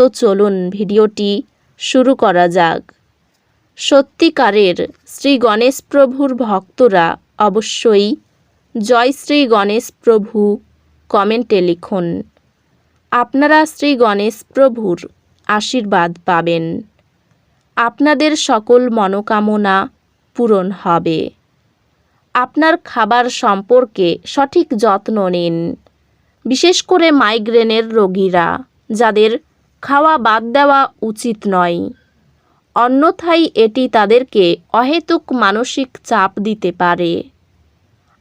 তো চলুন ভিডিওটি শুরু করা যাক। সত্যিকারের শ্রী গণেশ প্রভুর ভক্তরা অবশ্যই জয় শ্রী গণেশ প্রভু কমেন্টে লিখুন। আপনারা শ্রী গণেশ প্রভুর আশীর্বাদ পাবেন। আপনাদের সকল মনোকামনা পূরণ হবে। আপনার খাবার সম্পর্কে সঠিক যত্ন নিন। বিশেষ করে মাইগ্রেনের রোগীরা, যাদের খাওয়া বাদ দেওয়া উচিত নয়। অন্যথায় এটি তাদেরকে অহেতুক মানসিক চাপ দিতে পারে।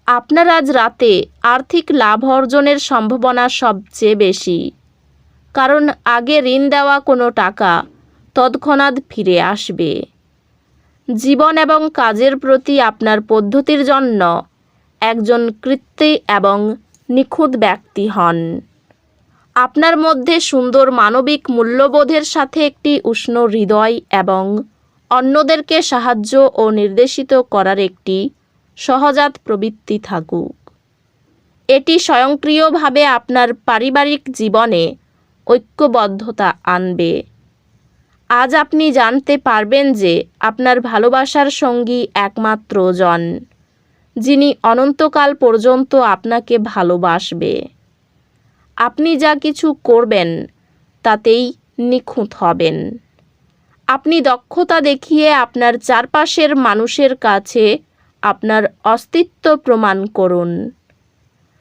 আপনার আজ রাতে আর্থিক লাভ অর্জনের সম্ভাবনা সবচেয়ে বেশি। কারণ আগে ঋণ দেওয়া কোনো টাকা তৎক্ষণাৎ ফিরে আসবে। জীবন এবং কাজের প্রতি আপনার পদ্ধতির জন্য একজন কৃত্যে এবং নিখুঁত ব্যক্তি হন। আপনার মধ্যে সুন্দর মানবিক মূল্যবোধের সাথে একটি উষ্ণ হৃদয় এবং অন্যদেরকে সাহায্য ও নির্দেশিত করার একটি সহজাত প্রবৃত্তি থাকুক। এটি স্বয়ংক্রিয়ভাবে আপনার পারিবারিক জীবনে ঐক্যবদ্ধতা আনবে। আজ আপনি জানতে পারবেন যে আপনার ভালোবাসার সঙ্গী একমাত্র জন, যিনি অনন্তকাল পর্যন্ত আপনাকে ভালোবাসবে। আপনি যা কিছু করবেন, তাতেই নিখুঁত হবেন। আপনি দক্ষতা দেখিয়ে আপনার চারপাশের মানুষের কাছে আপনার অস্তিত্ব প্রমাণ করুন।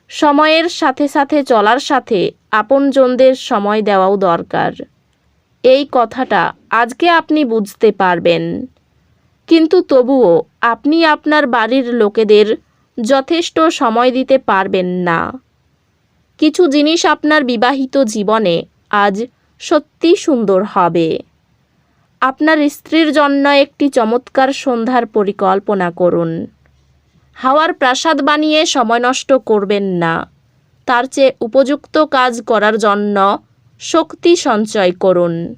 সময়ের সাথে সাথে চলার সাথে আপনজনদের সময় দেওয়াও দরকার। এই কথাটা আজকে আপনি বুঝতে পারবেন। কিন্তু তবুও আপনি আপনার বাড়ির লোকেদের যথেষ্ট সময় দিতে পারবেন না। কিছু জিনিস আপনার বিবাহিত জীবনে আজ সত্যি সুন্দর হবে। আপনার স্ত্রীর জন্য একটি চমৎকার সন্ধ্যার পরিকল্পনা করুন। হাওয়ার প্রাসাদ বানিয়ে সময় নষ্ট করবেন না। তার চেয়ে উপযুক্ত কাজ করার জন্য শক্তি সঞ্চয় করুন।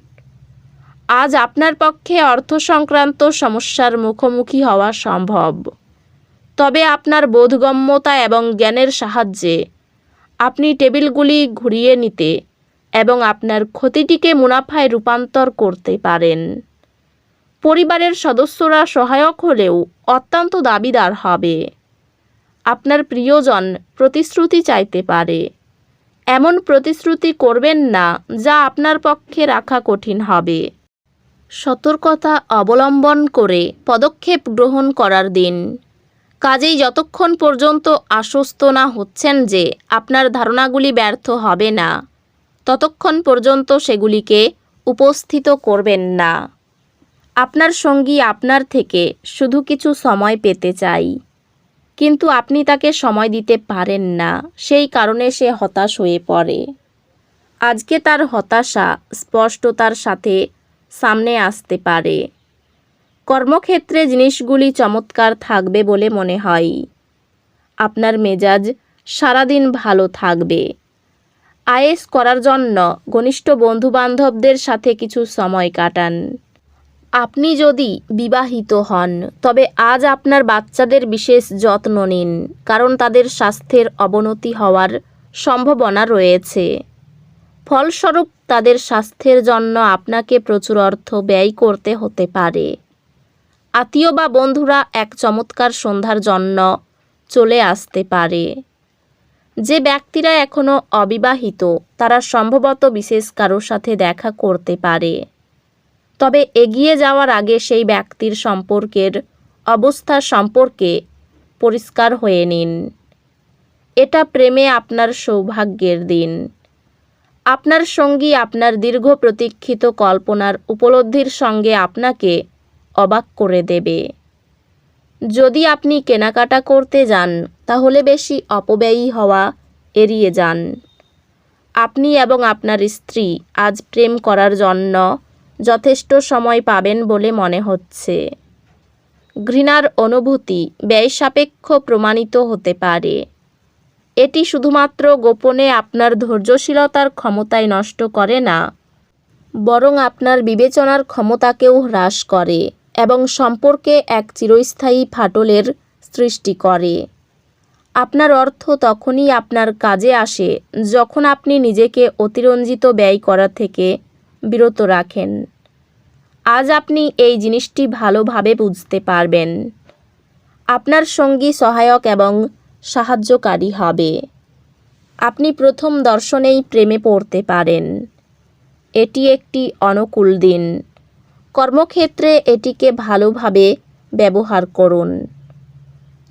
আজ আপনার পক্ষে অর্থ সংক্রান্ত সমস্যার মুখোমুখি হওয়া সম্ভব। তবে আপনার বোধগম্যতা এবং জ্ঞানের সাহায্যে আপনি টেবিলগুলি ঘুরিয়ে নিতে এবং আপনার ক্ষতিটিকে মুনাফায় রূপান্তর করতে পারেন। পরিবারের সদস্যরা সহায়ক হলেও অত্যন্ত দাবিদার হবে। আপনার প্রিয়জন প্রতিশ্রুতি চাইতে পারে। এমন প্রতিশ্রুতি করবেন না যা আপনার পক্ষে রাখা কঠিন হবে। সতর্কতা অবলম্বন করে পদক্ষেপ গ্রহণ করার দিন। কাজেই যতক্ষণ পর্যন্ত আশ্বস্ত না হচ্ছেন যে আপনার ধারণাগুলি ব্যর্থ হবে না, ততক্ষণ পর্যন্ত সেগুলিকে উপস্থিত করবেন না। আপনার সঙ্গী আপনার থেকে শুধু কিছু সময় পেতে চাই, কিন্তু আপনি তাকে সময় দিতে পারেন না, সেই কারণে সে হতাশ হয়ে পড়ে। আজকে তার হতাশা স্পষ্টতার সাথে সামনে আসতে পারে। কর্মক্ষেত্রে জিনিসগুলি চমৎকার থাকবে বলে মনে হয়। আপনার মেজাজ সারাদিন ভালো থাকবে। আয়েস করার জন্য ঘনিষ্ঠ বন্ধুবান্ধবদের সাথে কিছু সময় কাটান। আপনি যদি বিবাহিত হন, তবে আজ আপনার বাচ্চাদের বিশেষ যত্ন নিন, কারণ তাদের স্বাস্থ্যের অবনতি হওয়ার সম্ভাবনা রয়েছে। ফলস্বরূপ, তাদের স্বাস্থ্যের জন্য আপনাকে প্রচুর অর্থ ব্যয় করতে হতে পারে। আত্মীয় বা বন্ধুরা এক চমৎকার সন্ধ্যার জন্য চলে আসতে পারে। যে ব্যক্তিরা এখনও অবিবাহিত, তারা সম্ভবত বিশেষ কারোর সাথে দেখা করতে পারে। তবে এগিয়ে যাওয়ার আগে সেই ব্যক্তির সম্পর্কের অবস্থা সম্পর্কে পরিষ্কার হয়ে নিন। এটা প্রেমে আপনার সৌভাগ্যের দিন। আপনার সঙ্গী আপনার দীর্ঘ প্রতীক্ষিত কল্পনার উপলব্ধির সঙ্গে আপনাকে অবাক করে দেবে। যদি আপনি কেনাকাটা করতে যান, তাহলে বেশি অপব্যয়ী হওয়া এড়িয়ে যান। আপনি এবং আপনার স্ত্রী আজ প্রেম করার জন্য যথেষ্ট সময় পাবেন বলে মনে হচ্ছে। ঘৃণার অনুভূতি ব্যয়সাপেক্ষ প্রমাণিত হতে পারে। এটি শুধুমাত্র গোপনে আপনার ধৈর্যশীলতার ক্ষমতায় নষ্ট করে না, বরং আপনার বিবেচনার ক্ষমতাকেও হ্রাস করে। এবং সম্পর্কে এক চিরস্থায়ী ফাটলের সৃষ্টি করে। আপনার অর্থ তখনই আপনার কাজে আসে যখন আপনি নিজেকে অতিরঞ্জিত ব্যয় করা থেকে বিরত রাখেন। আজ আপনি এই জিনিসটি ভালোভাবে বুঝতে পারবেন। আপনার সঙ্গী সহায়ক এবং সাহায্যকারী হবে। আপনি প্রথম দর্শনেই প্রেমে পড়তে পারেন। এটি একটি অনুকূল দিন। কর্মক্ষেত্রে এটিকে ভালোভাবে ব্যবহার করুন।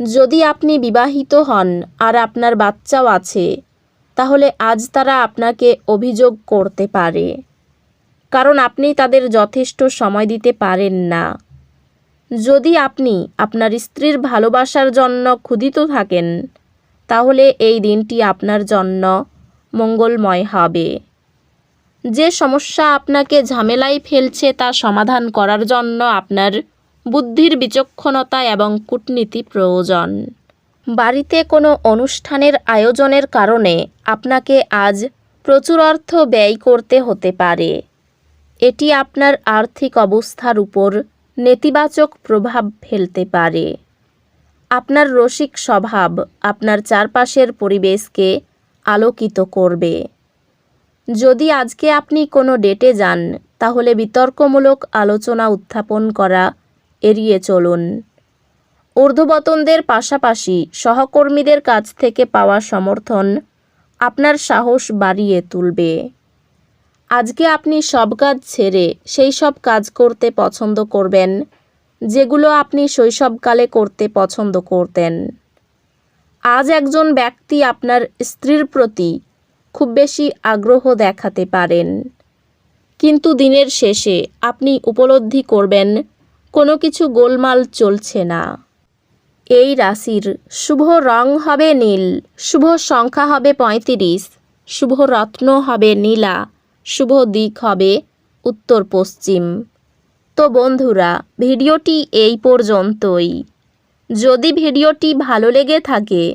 যদি আপনি বিবাহিত হন আর আপনার বাচ্চাও আছে, তাহলে আজ তারা আপনাকে অভিযোগ করতে পারে। কারণ আপনি তাদের যথেষ্ট সময় দিতে পারেন না। যদি আপনি আপনার স্ত্রীর ভালোবাসার জন্য ক্ষুধিত থাকেন, তাহলে এই দিনটি আপনার জন্য মঙ্গলময় হবে। যে সমস্যা আপনাকে ঝামেলায় ফেলছে তা সমাধান করার জন্য আপনার বুদ্ধির বিচক্ষণতা এবং কূটনীতি প্রয়োজন। বাড়িতে কোনো অনুষ্ঠানের আয়োজনের কারণে আপনাকে আজ প্রচুর অর্থ ব্যয় করতে হতে পারে। এটি আপনার আর্থিক অবস্থার উপর নেতিবাচক প্রভাব ফেলতে পারে। আপনার রসিক স্বভাব আপনার চারপাশের পরিবেশকে আলোকিত করবে। যদি আজকে আপনি কোনো ডেটে যান, তাহলে বিতর্কমূলক আলোচনা উত্থাপন করা এড়িয়ে চলুন। ঊর্ধ্ববতনদের পাশাপাশি সহকর্মীদের কাছ থেকে পাওয়া সমর্থন আপনার সাহস বাড়িয়ে তুলবে। আজকে আপনি সব কাজ ছেড়ে সেই সব কাজ করতে পছন্দ করবেন, যেগুলো আপনি শৈশবকালে করতে পছন্দ করতেন। আজ একজন ব্যক্তি আপনার স্ত্রীর প্রতি খুব বেশি আগ্রহ দেখাতে পারেন। কিন্তু দিনের শেষে আপনি উপলব্ধি করবেন, কোনো কিছু গোলমাল চলছে না। এই রাশির শুভ রং হবে নীল, শুভ সংখ্যা হবে পঁয়ত্রিশ, শুভ রত্ন হবে নীলা, শুভ দিক হবে উত্তর পশ্চিম। তো বন্ধুরা, ভিডিওটি এই পর্যন্তই। যদি ভিডিওটি ভালো লেগে থাকে